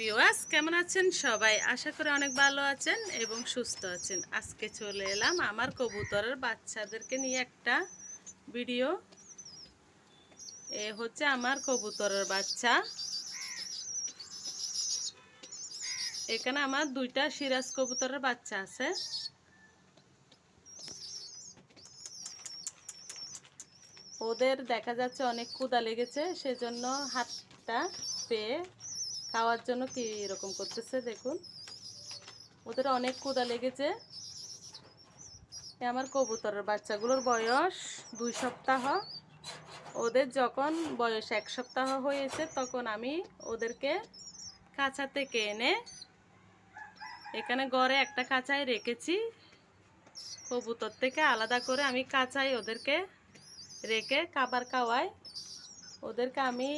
বিওয়াস কেমন আছেন সবাই? আশা করি অনেক ভালো আছেন এবং সুস্থ আছেন। আজকে চলে এলাম আমার কবুতরের বাচ্চাদেরকে নিয়ে একটা ভিডিও। এ হচ্ছে আমার কবুতরের বাচ্চা। এখানে আমার দুইটা সিরাজ কবুতরের বাচ্চা আছে। ওদের দেখা যাচ্ছে অনেক ক্ষুদা লেগেছে, সেজন্য হাতটা পেয়ে খাওয়ার জন্য কি এরকম করতেছে, দেখুন। ওদের অনেক ক্ষুদা লেগেছে। আমার কবুতরের বাচ্চাগুলোর বয়স দুই সপ্তাহ। ওদের যখন বয়স এক সপ্তাহ হয়েছে, তখন আমি ওদেরকে কাঁচা থেকে এনে এখানে ঘরে একটা কাঁচায় রেখেছি। কবুতর থেকে আলাদা করে আমি কাঁচাই ওদেরকে রেখে খাবার খাওয়াই। ওদেরকে আমি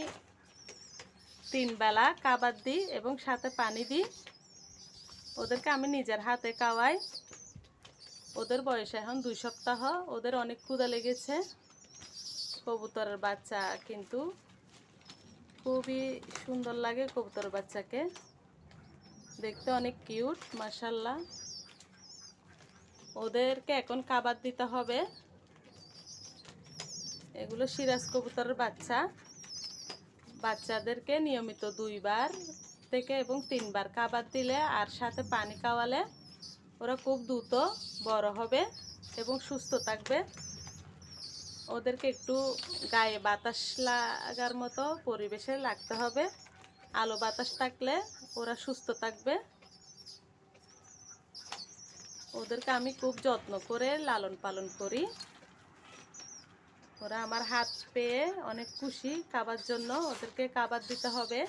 তিন বেলা খাবার দিই এবং সাথে পানি দিই। ওদেরকে আমি নিজের হাতে খাওয়াই। ওদের বয়স এখন দুই সপ্তাহ। ওদের অনেক ক্ষুদা লেগেছে। কবুতরের বাচ্চা কিন্তু খুবই সুন্দর লাগে কবুতরের বাচ্চাকে। দেখতে অনেক কিউট মাসাল্লাহ ওদেরকে এখন খাবার দিতে হবে। এগুলো সিরাজ কবুতরের বাচ্চা। বাচ্চাদেরকে নিয়মিত দুইবার থেকে এবং তিনবার খাবার দিলে আর সাথে পানি খাওয়ালে ওরা খুব দ্রুত বড় হবে এবং সুস্থ থাকবে। ওদেরকে একটু গায়ে বাতাস লাগার মতো পরিবেশে লাগতে হবে। আলো বাতাস থাকলে ওরা সুস্থ থাকবে। ওদেরকে আমি খুব যত্ন করে লালন পালন করি। ওরা আমার হাত পেয়ে অনেক খুশি কাবার জন্য ওদেরকে কাবার দিতে হবে।